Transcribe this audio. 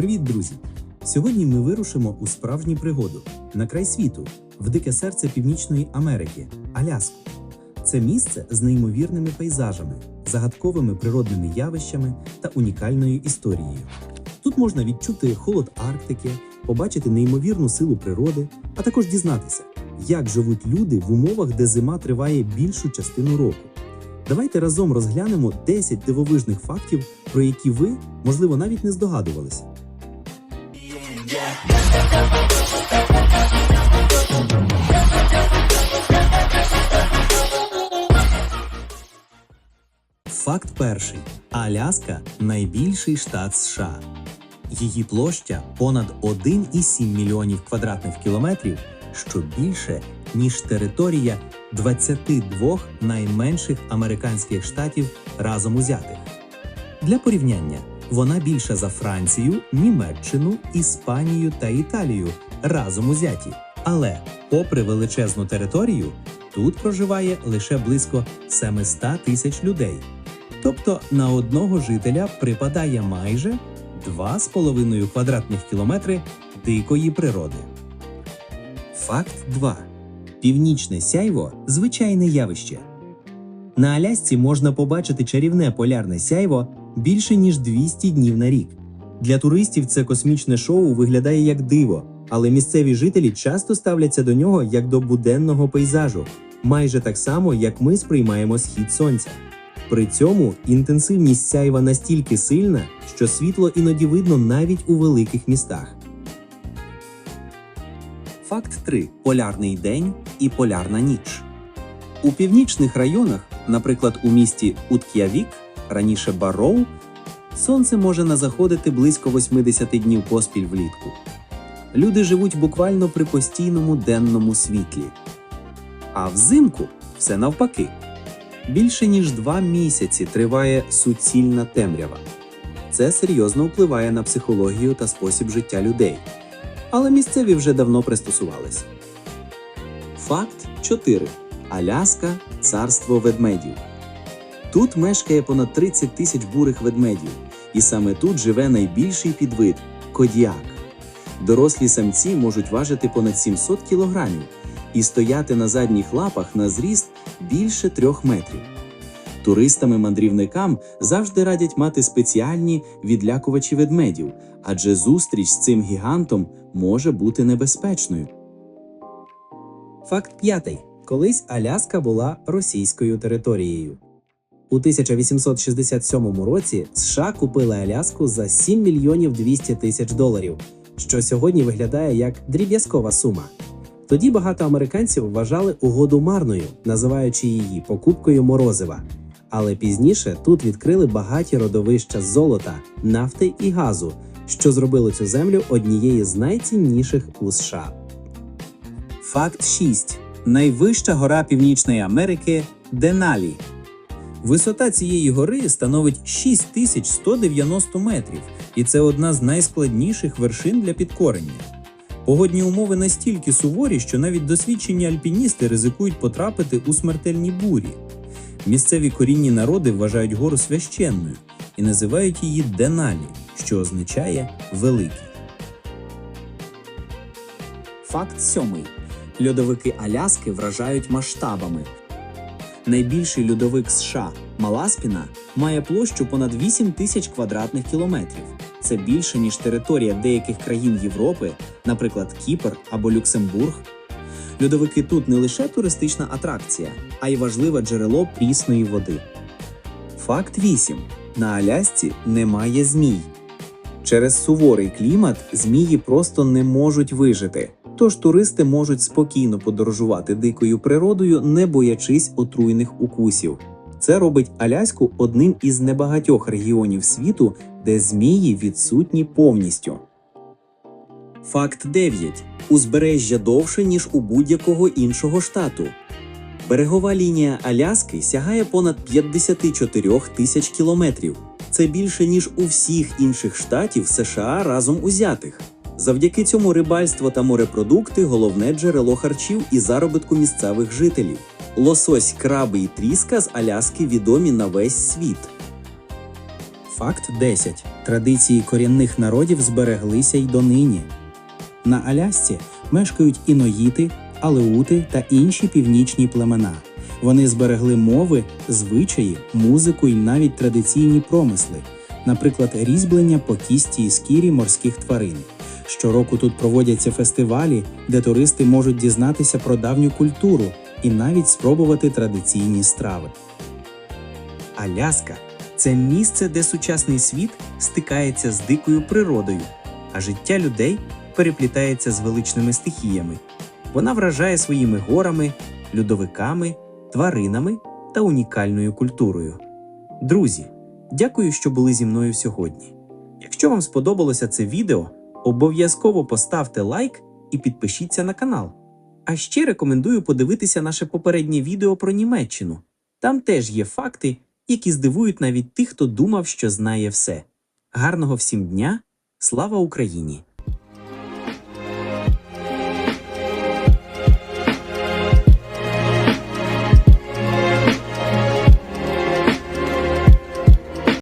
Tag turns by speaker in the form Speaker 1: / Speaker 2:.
Speaker 1: Привіт, друзі! Сьогодні ми вирушимо у справжню пригоду на край світу, в дике серце Північної Америки Аляску. Це місце з неймовірними пейзажами, загадковими природними явищами та унікальною історією. Тут можна відчути холод Арктики, побачити неймовірну силу природи, а також дізнатися, як живуть люди в умовах, де зима триває більшу частину року. Давайте разом розглянемо 10 дивовижних фактів, про які ви, можливо, навіть не здогадувалися. Факт перший: Аляска найбільший штат США. Її площа понад 1,7 мільйонів квадратних кілометрів, що більше ніж територія 22 найменших американських штатів разом узятих. Для порівняння вона більша за Францію, Німеччину, Іспанію та Італію разом узяті. Але, попри величезну територію, тут проживає лише близько 700 тисяч людей. Тобто на одного жителя припадає майже 2,5 квадратних кілометри дикої природи. Факт 2. Північне сяйво звичайне явище. На Алясці можна побачити чарівне полярне сяйво більше ніж 200 днів на рік. Для туристів це космічне шоу виглядає як диво, але місцеві жителі часто ставляться до нього як до буденного пейзажу, майже так само, як ми сприймаємо схід сонця. При цьому інтенсивність сяйва настільки сильна, що світло іноді видно навіть у великих містах. Факт 3. Полярний день і полярна ніч. У північних районах, наприклад, у місті Утк'явік, раніше Бароу, сонце може не заходити близько 80 днів поспіль влітку. Люди живуть буквально при постійному денному світлі. А взимку все навпаки. Більше ніж два місяці триває суцільна темрява. Це серйозно впливає на психологію та спосіб життя людей. Але місцеві вже давно пристосувалися. Факт 4. Аляска царство ведмедів. Тут мешкає понад 30 тисяч бурих ведмедів, і саме тут живе найбільший підвид кодіак. Дорослі самці можуть важити понад 700 кілограмів і стояти на задніх лапах на зріст більше трьох метрів. Туристами-мандрівникам завжди радять мати спеціальні відлякувачі ведмедів, адже зустріч з цим гігантом може бути небезпечною. Факт п'ятий. Колись Аляска була російською територією. У 1867 році США купили Аляску за 7 мільйонів 200 тисяч доларів, що сьогодні виглядає як дріб'язкова сума. Тоді багато американців вважали угоду марною, називаючи її покупкою морозива. Але пізніше тут відкрили багаті родовища золота, нафти і газу, що зробило цю землю однією з найцінніших у США. Факт 6. Найвища гора Північної Америки Деналі. Висота цієї гори становить 6190 метрів, і це одна з найскладніших вершин для підкорення. Погодні умови настільки суворі, що навіть досвідчені альпіністи ризикують потрапити у смертельні бурі. Місцеві корінні народи вважають гору священною і називають її Деналі, що означає великий. Факт сьомий. Льодовики Аляски вражають масштабами. Найбільший льодовик США Маласпіна має площу понад 8 тисяч квадратних кілометрів. Це більше ніж територія деяких країн Європи, наприклад, Кіпр або Люксембург. Льодовики тут не лише туристична атракція, а й важливе джерело прісної води. Факт 8. На Алясці немає змій. Через суворий клімат змії просто не можуть вижити. Тож туристи можуть спокійно подорожувати дикою природою, не боячись отруйних укусів. Це робить Аляску одним із небагатьох регіонів світу, де змії відсутні повністю. Факт 9. Узбережжя довше, ніж у будь-якого іншого штату. Берегова лінія Аляски сягає понад 54 тисяч кілометрів. Це більше ніж у всіх інших штатів США разом узятих. Завдяки цьому рибальство та морепродукти головне джерело харчів і заробітку місцевих жителів. Лосось, краби і тріска з Аляски відомі на весь світ. Факт 10. Традиції корінних народів збереглися й донині. На Алясці мешкають іноїти, алеути та інші північні племена. Вони зберегли мови, звичаї, музику і навіть традиційні промисли, наприклад, різьблення по кісті і скірі морських тварин. Щороку тут проводяться фестивалі, де туристи можуть дізнатися про давню культуру і навіть спробувати традиційні страви. Аляска це місце, де сучасний світ стикається з дикою природою, а життя людей переплітається з величними стихіями. Вона вражає своїми горами, льодовиками, тваринами та унікальною культурою. Друзі, дякую, що були зі мною сьогодні. Якщо вам сподобалося це відео, обов'язково поставте лайк і підпишіться на канал. А ще рекомендую подивитися наше попереднє відео про Німеччину. Там теж є факти, які здивують навіть тих, хто думав, що знає все. Гарного всім дня! Слава Україні!